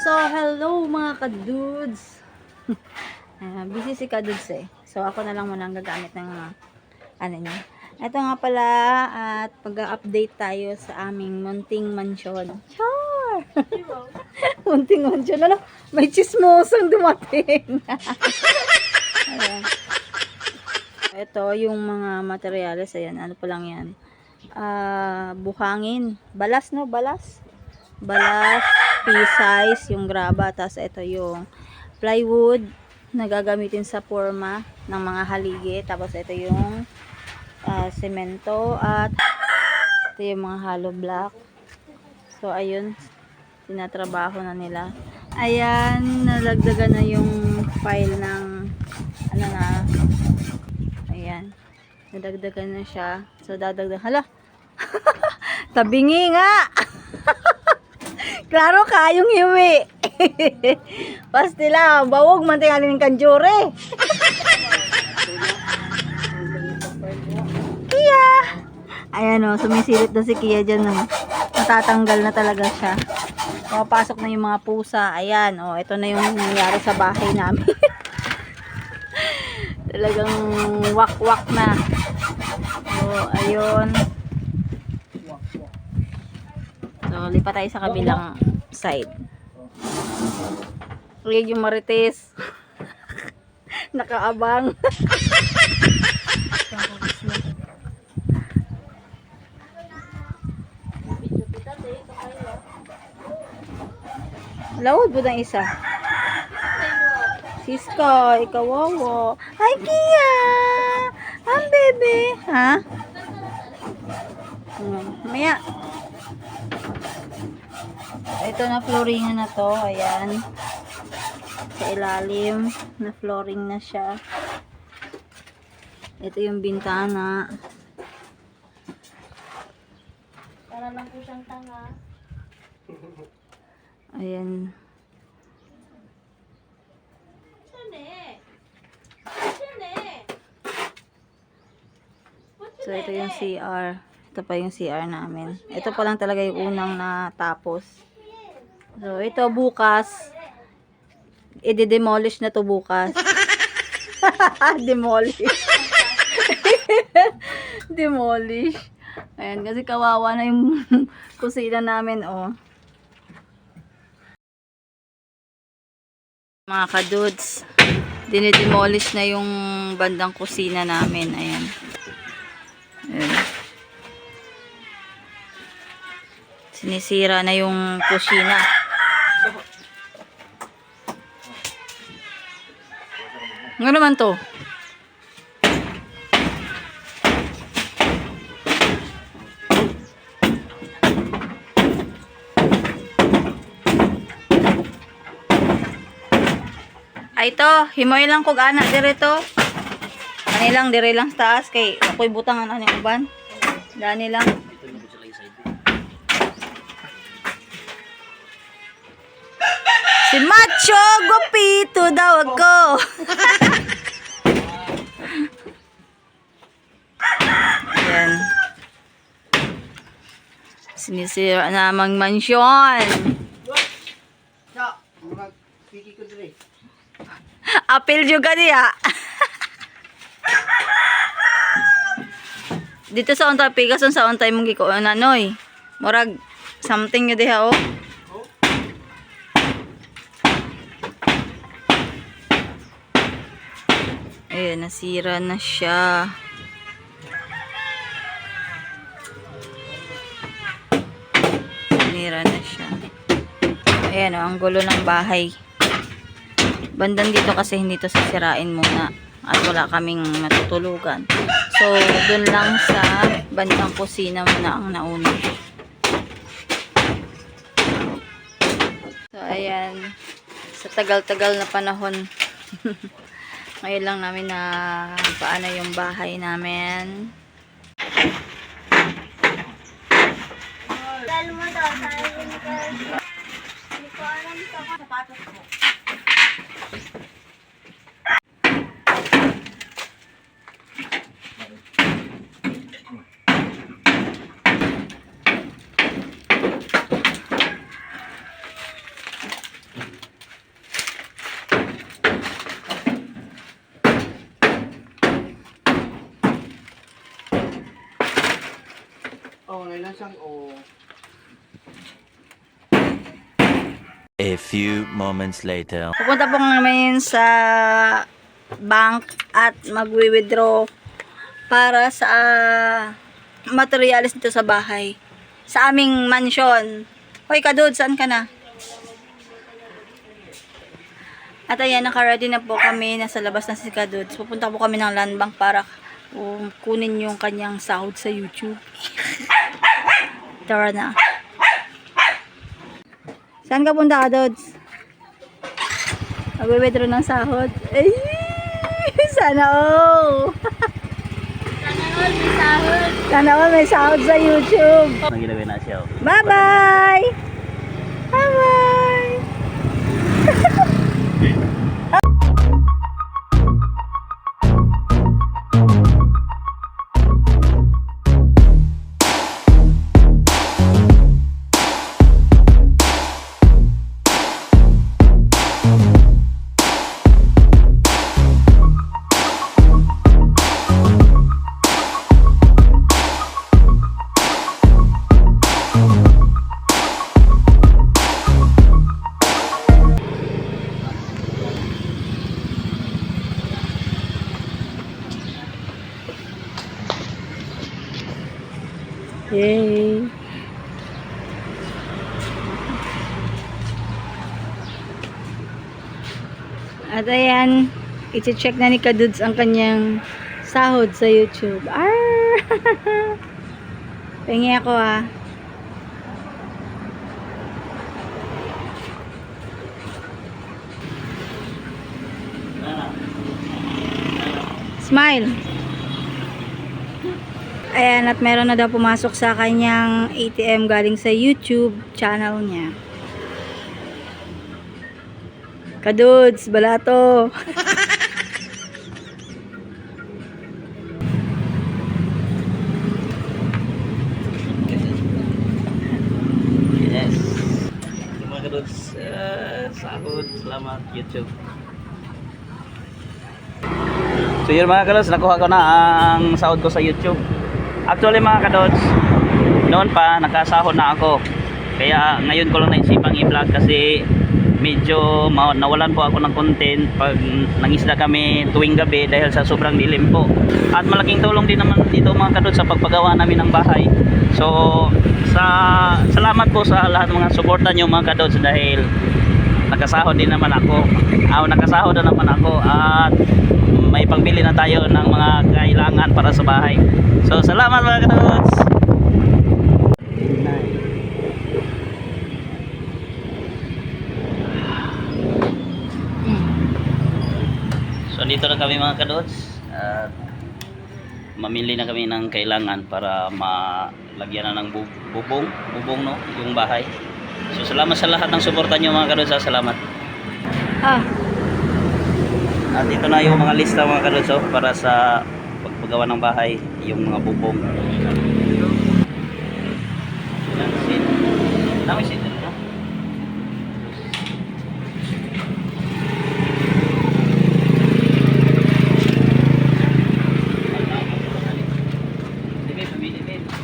So, hello mga kadudes. Ah, busy si kadudes eh. So, ako na lang muna ang gagamit ng ah, ano niya. Ito nga pala at pag-update tayo sa aming munting mansyon. Char! munting mansyon. Ano? May chismosang dumating. Ito yung mga materyales. Ayan, ano pa lang yan. Ah, buhangin. Balas, no? Balas. Balas, pea-size, yung graba. Tapos ito yung plywood na gagamitin sa forma ng mga haligi. Tapos ito yung ah, semento at ito yung mga hollow block. So, ayun. Tinatrabaho na nila. Ayan, nalagdagan na yung file ng ano na Ayan. Nadagdagan na siya. So, dadagdag. Hala! Tabingi nga! Klaro ka, yung hiwi. Pastila, bawog man ng kanjure. Kia! Ayan o, sumisilip na si Kia dyan. No. Natatanggal na talaga siya. Pumapasok na yung mga pusa. Ayan, o, ito na yung nangyari sa bahay namin. Talagang wak-wak na. So, ayun. So, lipat tayo sa kabilang side. Yung marites. Nakaabang. Lawod po ng isa. Siska, ikaw wawo. Hi, Kia! Ang bebe. Ha? Hmm, Maya. Ito na flooring na to. Ayan. Sa ilalim. Na flooring na siya. Ito yung bintana. Para lang po siyang tanga. Ayan. Eh. Eh. So, ito yung CR. Ito pa yung CR namin. Ito pa lang talaga yung unang natapos. So, ito bukas. I-demolish na to bukas. Demolish. Demolish. Ayan, kasi kawawa na yung kusina namin, oh. Mga kadudes, dinidemolish na yung bandang kusina namin. Ayan. Ayan. Sinisira na yung kusina. Nga naman to? Ay to, himoy lang kog ana dire to. Ani lang dire lang taas kay ako'y butang ana ni uban. Dani lang. Si Macho Gupito daw ako. Ayan. Sinisira namang mansyon. Apil juga niya. Dito sa untay pigas sa untay mong giko nanoy. Murag something yun diha oh. Ayan, nasira na siya. Nasira na siya. Ayan oh, ang gulo ng bahay. Bandan dito kasi hindi to sisirain muna. At wala kaming matutulugan. So, dun lang sa bandang kusina muna ang nauna. So, ayan. Sa tagal-tagal na panahon. Ngayon lang namin na paano yung bahay namin. Mo daw, sabi ko sapatos ko. A few moments later. Pupunta po namin sa bank at magwi-withdraw para sa ah, materials dito sa bahay. Sa aming mansion. Hoy, kadud, saan ka na? At ayan, naka-ready na po kami. Nasa labas na si Kadud. Pupunta po kami ng land bank para um, kunin yung kanyang sahod sa YouTube. Tara na. Saan ka punta, Kadods? Magwe-withdraw ng sahod. Ay! Sana all! Sana all may sahod sa YouTube. nagilagay na siya. Bye-bye! Bye-bye! Yay! At ayan, iti-check na ni Kadudes ang kanyang sahod sa YouTube. Arr! Pengi ako ah. Smile. Ayan, at meron na daw pumasok sa kanyang ATM galing sa YouTube channel niya. Kadudes, balato. Yes. Mga kadods, uh, sahod, salamat, YouTube. So yun mga kadods, nakuha ko na ang sahod ko sa YouTube. Actually mga kadods, noon pa nakasahod na ako. Kaya ngayon ko lang naisipang i-vlog kasi medyo nawalan po ako ng content pag nangisda kami tuwing gabi dahil sa sobrang dilim po. At malaking tulong din naman dito mga kadods sa pagpagawa namin ng bahay. So sa salamat po sa lahat mga suporta nyo mga kadods dahil nakasahod din naman ako. Ah, nakasahod na naman ako at pangbili na tayo ng mga kailangan para sa bahay. So salamat mga kadods. So dito na kami mga kadods at mamili na kami ng kailangan para malagyan na ng bu- bubong, bubong no, yung bahay. So salamat sa lahat ng suporta nyo mga kadods, ah. salamat. Ah, At ito na yung mga lista mga kadods oh, para sa pagpagawa ng bahay, yung mga bubong. Dami dibid.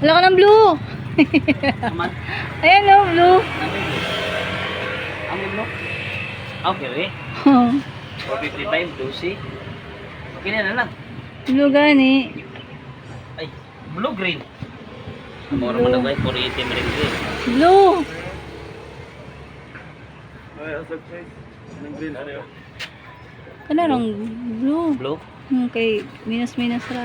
wala ka ng blue. Ayan o, blue. Amin mo? Okay, okay. 455, 12. Okay na na lang. blue gani. Ay, blue green. Mura mo lang 480 rin green. Blue. Ano rong blue? Blue? Okay, minus-minus ra.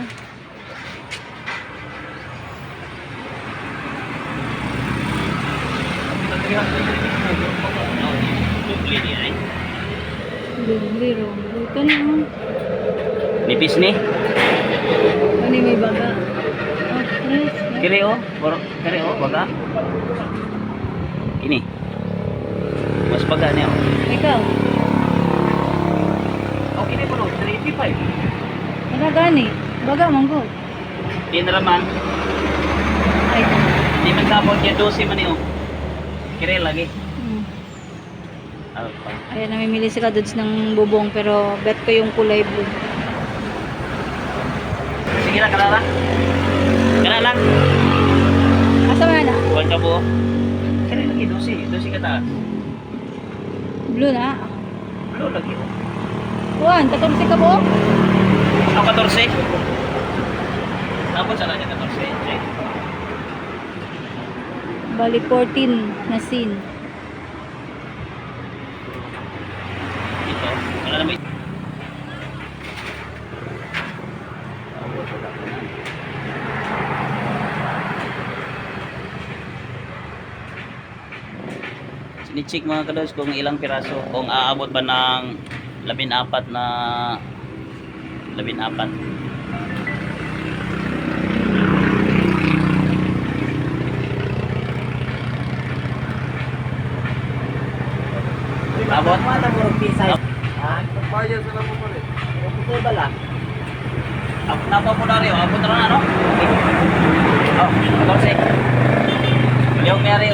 Blue green yan eh. Blue, blue. Kani mo. Nipis ni. Kani may baga. Oh, yes. Kiri o. Kiri o. Baga. Ini. Mas baga niya o. Ikaw, Okay na po 385. ano gani? Baga, manggo. Di na raman. Ay, Di man sabon kaya 12 man ni o. Kiri lagi. Ayan, namimili si Kadudes ng bubong pero bet ko yung kulay blue. Sige na, kanala. Kanala. Asa man ka po. Kaya lagi, dosi. Dosi ka taas. Blue na. Ano lagi? Juan, 14 ka po? Ako 14. Tapos sa kanya 14. Check. Bali 14 na scene. Dito. Wala na may... Sinicheck mga kados kung ilang piraso, kung aabot ba ng labin apat na labin apat. Abot? Ako na pa po na rin. Abot na ano? Oh, ako si. Yung may rin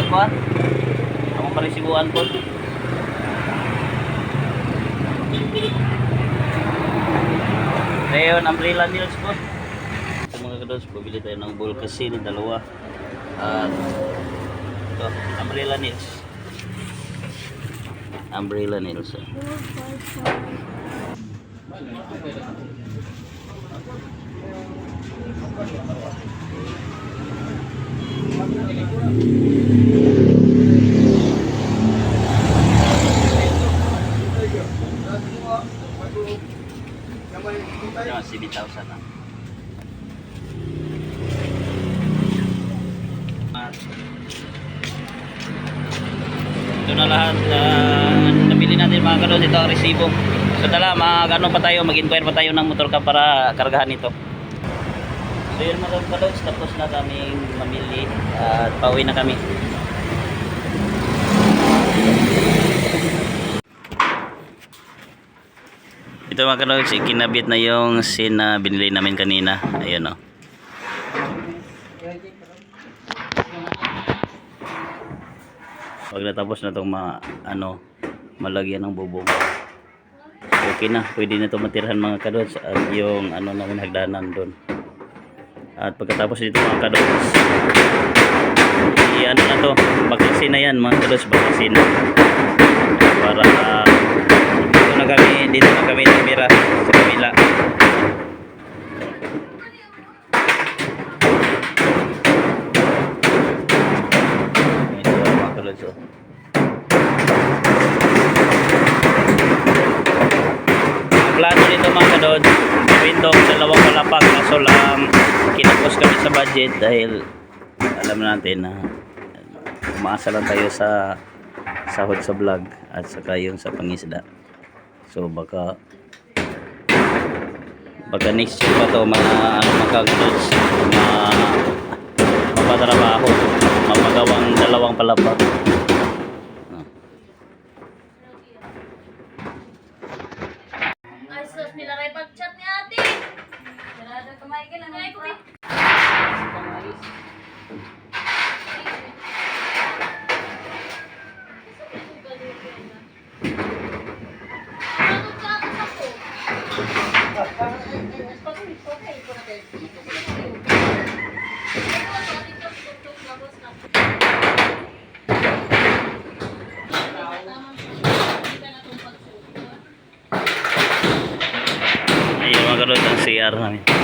ko. Ako pa rin sibuan po. Rayon umbrella nails po. Sa mga kados, pabili tayo ng Volcasil, dalawa. At ito, umbrella nails. Umbrella nails. ah. Yan, 7,000 na. Ito na lahat uh, nabili natin mga kados ito ang resibo. So tala, mag ano pa tayo, mag-inquire pa tayo ng motor ka para kargahan ito. So yun mga kados, tapos na kami mamili at pauwi na kami. Ito mga kados, kinabit na yung sin na binili namin kanina. Ayun o. Pag natapos na itong ma, ano, malagyan ng bubong. Okay na, pwede na ito matirahan mga kadots at yung ano namin hagdanan doon. At pagkatapos dito mga kadots, i ano na to, bakasin na yan mga kadots, bakasin na. Para ah, dito na kami, dito na kami tumira sa kabila. Ito mga kadots oh. Ang plano nito mga kadod, tong dalawang palapag kaso lang kinapos kami sa budget dahil alam natin na umaasa lang tayo sa sahod sa vlog at saka yung sa pangisda. So baka baka next year pa to mga ano mga kadods, mga mapatrabaho, mapagawang dalawang palapag. Ah. Ay, sus, nilagay pag-chat ni ate. Sarado kamay ka lang. Ay, kumi. Ayun mga kalod ang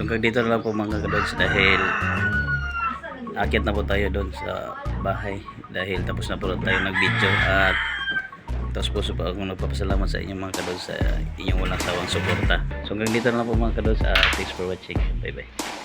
So hanggang dito na lang po mga kadods dahil akit na po tayo doon sa bahay dahil tapos na po tayo nag-video at tapos po po akong nagpapasalamat sa inyong mga kadods sa inyong walang sawang suporta. So hanggang dito na lang po mga kadods. Uh, thanks for watching. Bye bye.